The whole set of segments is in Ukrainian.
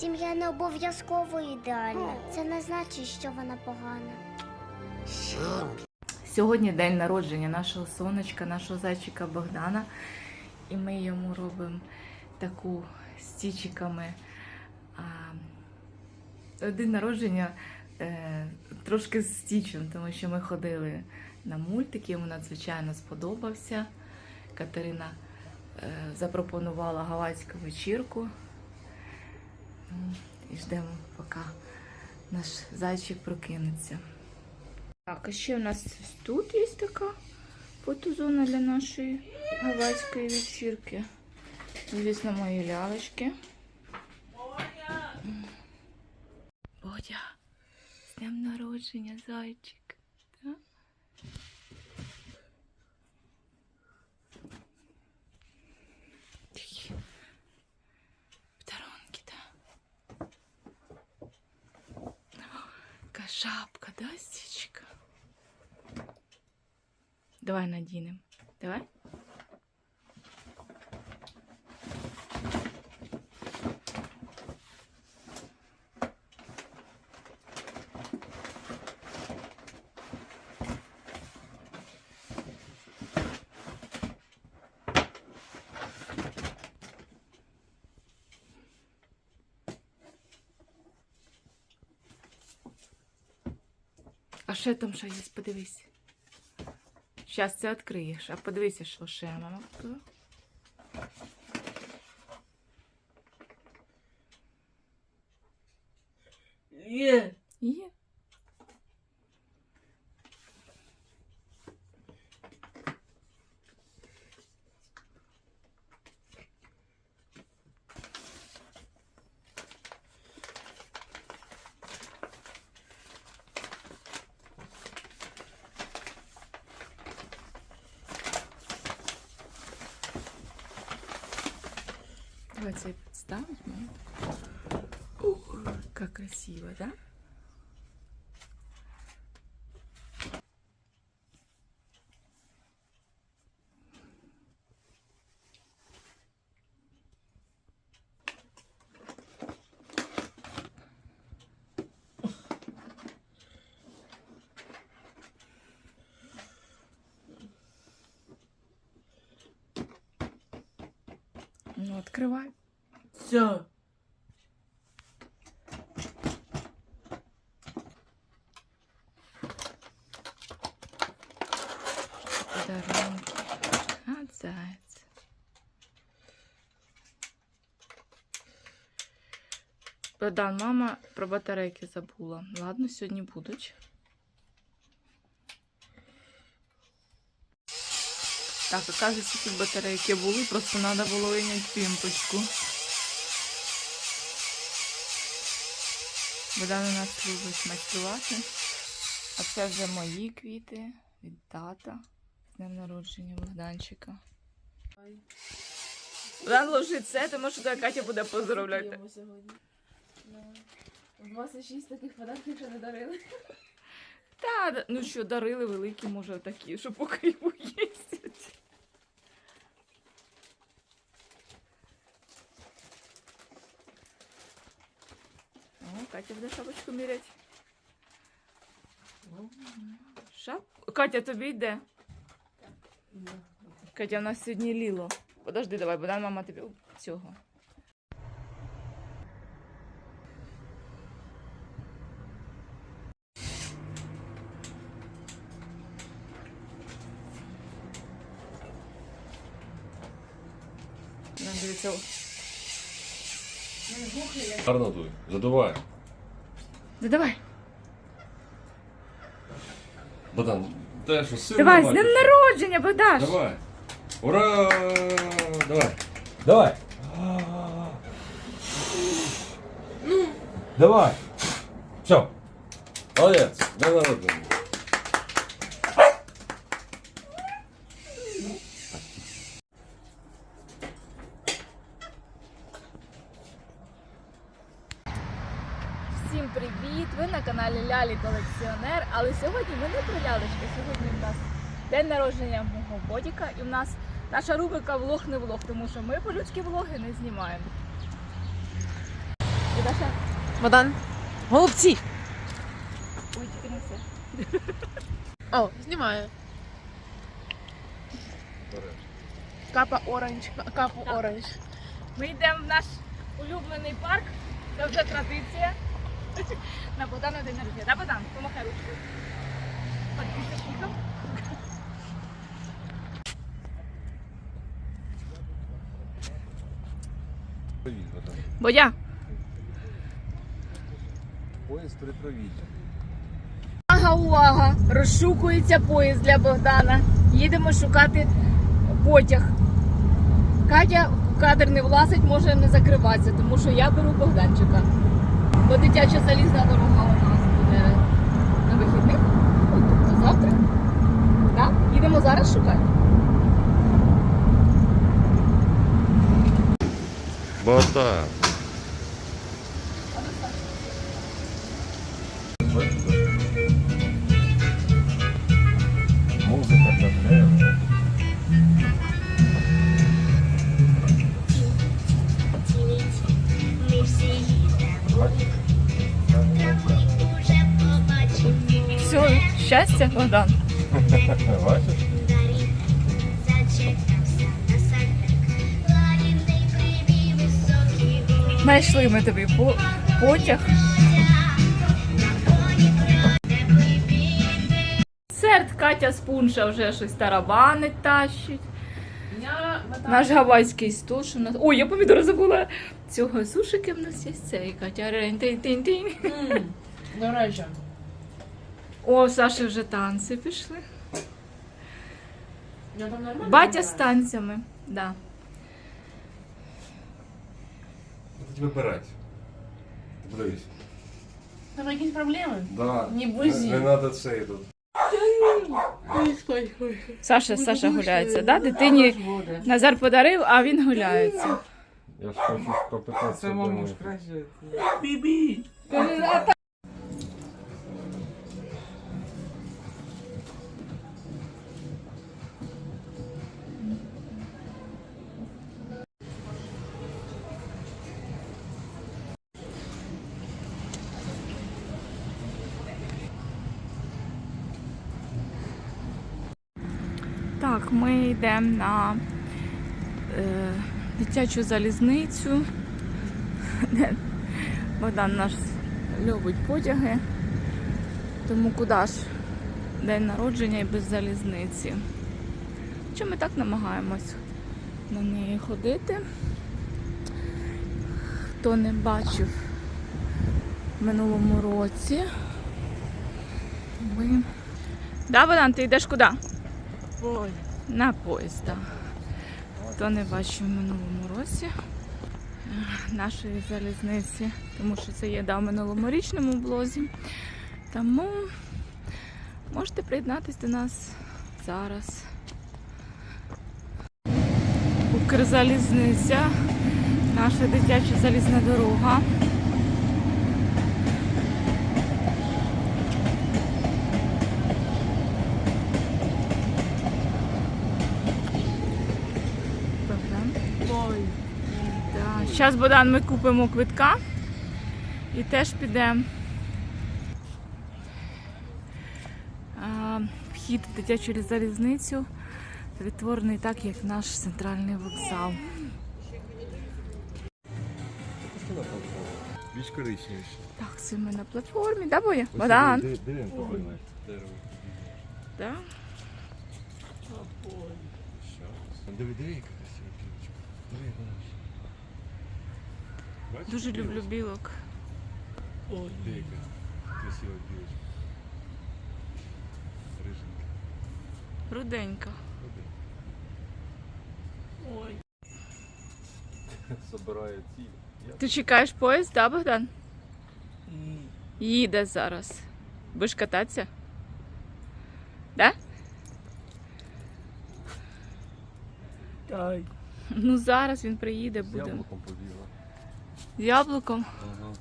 Сім'я не обов'язково ідеальна. Це не значить, що вона погана. Сьогодні день народження нашого сонечка, нашого зайчика Богдана. І ми йому робимо таку стічиками. День народження е, трошки з стічем, тому що ми ходили на мультики, йому надзвичайно сподобався. Катерина е, запропонувала гавайську вечірку. І ждемо, поки наш зайчик прокинеться. Так, а ще у нас тут є така фотозона для нашої гавайської вечірки. Звісно, мої лялечки. Бодя, з днем народження, зайчик. Да? Такі Подарунки, да. Така шапка. Давай наденем Давай. Ще там що є, подивись. Зараз це відкриєш, а подивися, що ще мама. Є. Є. Давай я. Ух, как красиво, да? Ну, открывай. Все. Подарунки. От заяц. Богдан, мама про батарейки забула. Ладно, сьогодні будуть. Так, оказується, тут батарейки були, просто треба було виняти пімпочку. Богдан у нас любить майструвати. А це вже мої квіти від тата. З днем народження Богданчика. Богдан ложить це, тому що Катя буде поздравляти. Йому сьогодні. Да. 26 таких подарунків ще не дарили. Та, ну що, дарили великі, може, такі, що по Києву їздять. О, Катя буде шапочку міряти. Шап... Катя, тобі йде. Катя, у нас сьогодні ліло. Подожди, давай, бо дай мама тобі цього. Нам дивиться. Гарно дуй, задувай. Да давай. Богдан, дай що сильно. Давай, з днем народження, Богдаш! Давай. Ура! Давай. Давай. Давай. Все. Молодець. День народження. Всім привіт! Ви на Лялі Колекціонер. Але сьогодні ми не про лялечки. Сьогодні в нас день народження мого бодіка, і в нас наша рубрика влог не влог, тому що ми по-людськи влоги не знімаємо. Богдан. Голубці. Ой, тільки не все. О, знімаю. Капа оранж. Капу оранж. Ми йдемо в наш улюблений парк. Це вже традиція. На Богдана день народження. Да, Богдан? Помахай. Привіт, Богдан. Бодя. Поїзд при. Увага, увага! Розшукується поїзд для Богдана. Їдемо шукати потяг. Катя в кадр не влазить, може не закриватися, тому що я беру Богданчика. Бо дитяча залізна дорога у нас буде на вихідних. Тобто завтра. Так? Їдемо зараз шукати. Богдан. Привів високий гор. Знайшли ми тобі потяг. Серд Катя з пунша вже щось тарабанить тащить. Наш гавайський стол, що у нас. Ой, я помідори забула. Цього сушики в нас є. Це і Катя рень тинь тинь тинь До речі. О, Саші вже танці пішли. Я там нормально Батя з танцями. Да. Будуть вибирати. Ти подивись. Там якісь проблеми? Да. Не бузи. Не, не надо цей тут. Саша, Саша гуляється, да? Дитині Назар подарив, а він гуляється. Я ж хочу попитатися. Це мамуш краще. Так, ми йдемо на е, дитячу залізницю. Богдан наш любить потяги. Тому куди ж день народження і без залізниці. Чи ми так намагаємось на неї ходити? Хто не бачив в минулому році. Ми... Да, Богдан, ти йдеш куди? Ой. На поїзд. Хто не бачив в минулому році е, нашої залізниці, тому що це є да, в минулому річному блозі. Тому можете приєднатися до нас зараз. Укрзалізниця, наша дитяча залізна дорога. Богдан. Ой. Так. Зараз, Богдан, ми купимо квитка і теж підемо. Вхід в дитячу залізницю відтворений так, як наш центральний вокзал. Більш коричневіше. Так, це ми на платформі, да, Боя? Богдан? Дивимо, побігли. Да? Диви, диви, яка красива білочка. Диви, вона. Дуже люблю білок. Диви, яка красива білочка. Риженька. Руденька. Ой. Собирає ці. Ти чекаєш поїзд, да, Богдан? Їде зараз. Будеш кататися? Да? Ай. Ну зараз він приїде, з буде. яблуком побігла. З яблуком. Ага.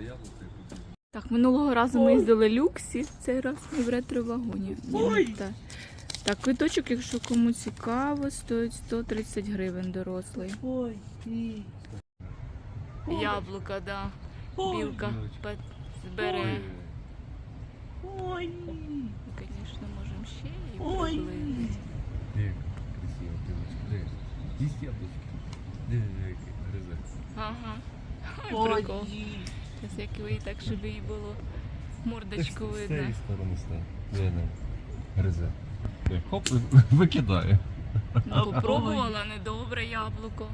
Яблуко і. Так, минулого разу ми їздили люксі, цей раз ми в ретро-вагоні. Так. так, квиточок, якщо кому цікаво, стоїть 130 гривень дорослий. Ой. і. Яблука, да. білка збере. Ой, Звісно, можемо ще її Ой. приблизити. Красиво, білочка. Який гризе. Ага. Прикол. Зараз як ви так, щоб їй було мордочку З цієї сторони. Гризе. Хоп, викидає. Ну, попробувала недобре яблуко.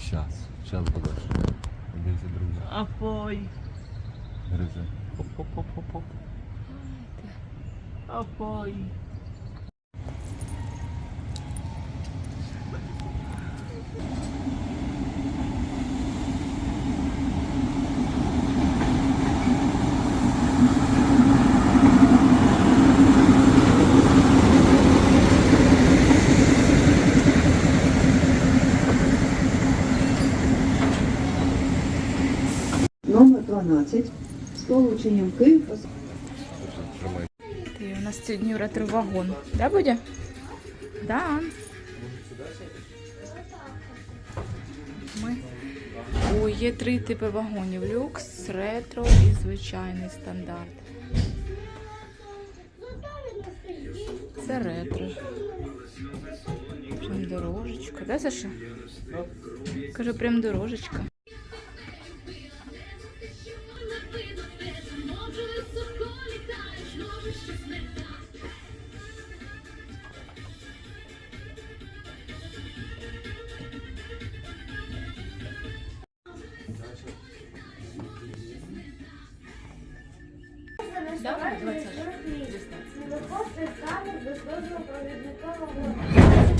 Щас, щас будеш. Дивіться, друзі. Апой, Гризе. Хоп-хоп-хоп-хоп. апой. 12 з полученням Київ Ти у нас сьогодні ретро-вагон. Да, Бодя? Да. Ми... Ой, є три типи вагонів: люкс, ретро і звичайний стандарт. Це ретро. Прям дорожечка. Да, Саша? Кажу, прям дорожечка. Дозволу провідника.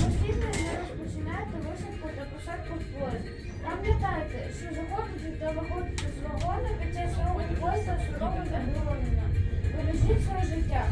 Постійно не розпочинайте висадку та посадку в поїзд. Пам'ятайте, що заходите та виходите з вагону під час свого поїзда сурово заборонено. Бережіть своє життя.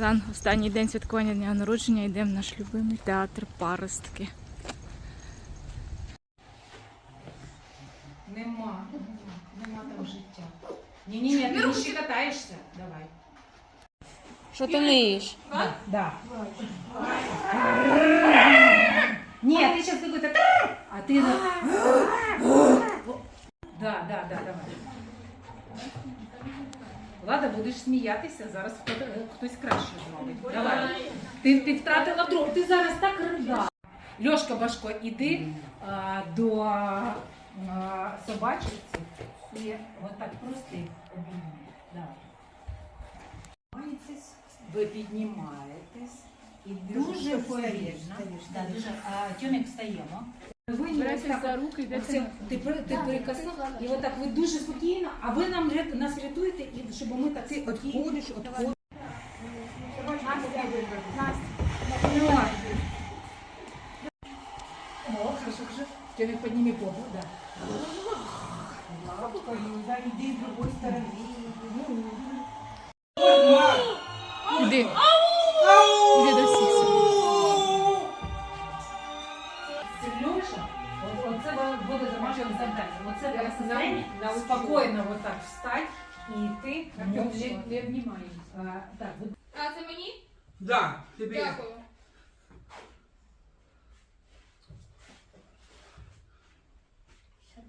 Лан, останній день святкування дня народження йдемо в наш любимий театр Паростки. Нема, нема там життя. Ні, ні, ні, ти не ще катаєшся. Давай. Що ти ниєш? Да. Ні, ти зараз какой-то а ти. Да, да, да, давай. Влада, будеш сміятися, зараз хтось краще зробить. Давай. Ти, ти втратила друг, ти зараз так ридав. Льошка Башко, іди а, до а, собачниці і отак просто. Давай. Ви піднімаєтесь і дуже повільно. Да, дуже, а, Тьомік встаємо. Ви не ось так, руки, оце, ти, при- ти перекоснув, і отак ви дуже спокійно, а ви нам рят- нас рятуєте, і щоб ми так ти відходиш, відходиш. О, хорошо, хорошо. Тьомік, підніми попу, да. Да, иди с другой стороны. Оце bu- буде домашнім завданням. Оце зараз нам спокійно вот так встать, і ти Артем, не, не обнімай. А, так, ви- А це мені? Да, тебе. Дякую.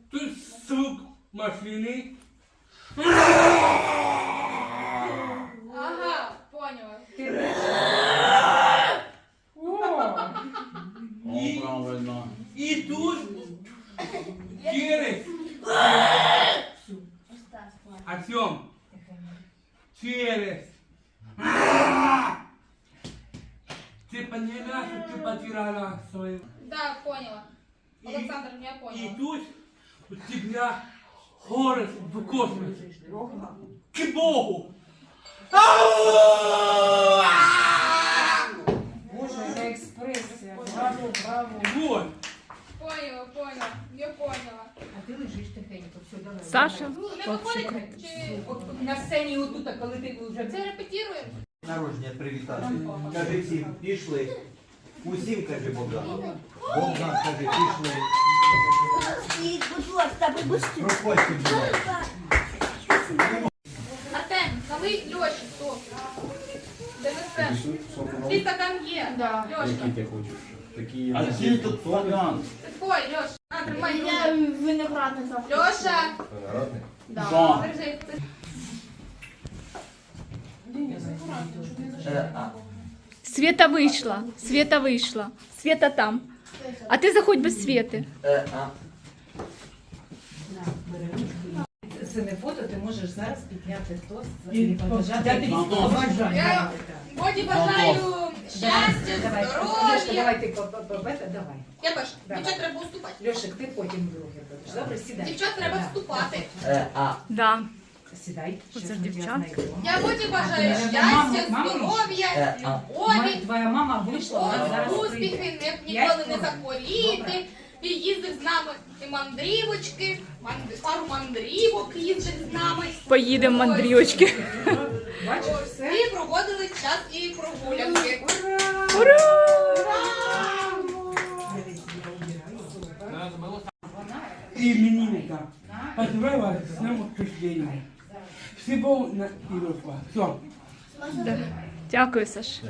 Тут звук машины. Ага, поняла. ти О, И, и тут через. Артем. Через. Ты поняла, что ты потеряла свою... Да, поняла. И, Олександр, я и тут у тебя хорос в космосе. К Богу. Боже, яка експресія. Браво, браво. Вот. Поняла, поняла. Я поняла. А ти лежиш тихенько, все, давай. Саша, Не вообще виходить? Чи От на сцені отут, а коли ти вже це репетируємо? Народження привітати. Кажи всім, пішли. Усім кажи Богдан. Богдан, кажи, пішли. будь ласка, ви бусти. Проходьте, будь ласка. Артем, налий Льоші, стоп. Ти несеш. Твій стакан є. Да. Льошка. Ти хочеш? Такі А який тут? Це твой, Льош. На, тримай. Я виноградний завтра. Льоша. Радний? Да. Держи. Света вийшла. Света вийшла. Света там. А ти заходь без Світи. Це не фото, ти можеш зараз підняти тост І побажати тост. побажання. Боді бажаю щастя, Давай, Лешка, здоров'я. давай ти по- по- по- бета, давай. Я. Давай. Дівчат треба уступати. Льошик, ти потім друге будеш. Добре, сідай. Дівчат треба Да. вступати. Да. Сідай. Оце ж. Я Боді бажаю щастя, мама- мама? здоров'я, Ма- любові, Твоя мама вийшла, вона зараз прийде. успіхи, не, ніколи не захворіти. Добре. І їздив з нами і мандрівочки, манд- пару мандрівок їздив з нами. Поїдемо мандрівочки. Бачиш все? І проводили час і прогулянки. Ура! Именинника. Поздравляю вас с днем рождения. Всего на и Все. Да. Дякую, Саш.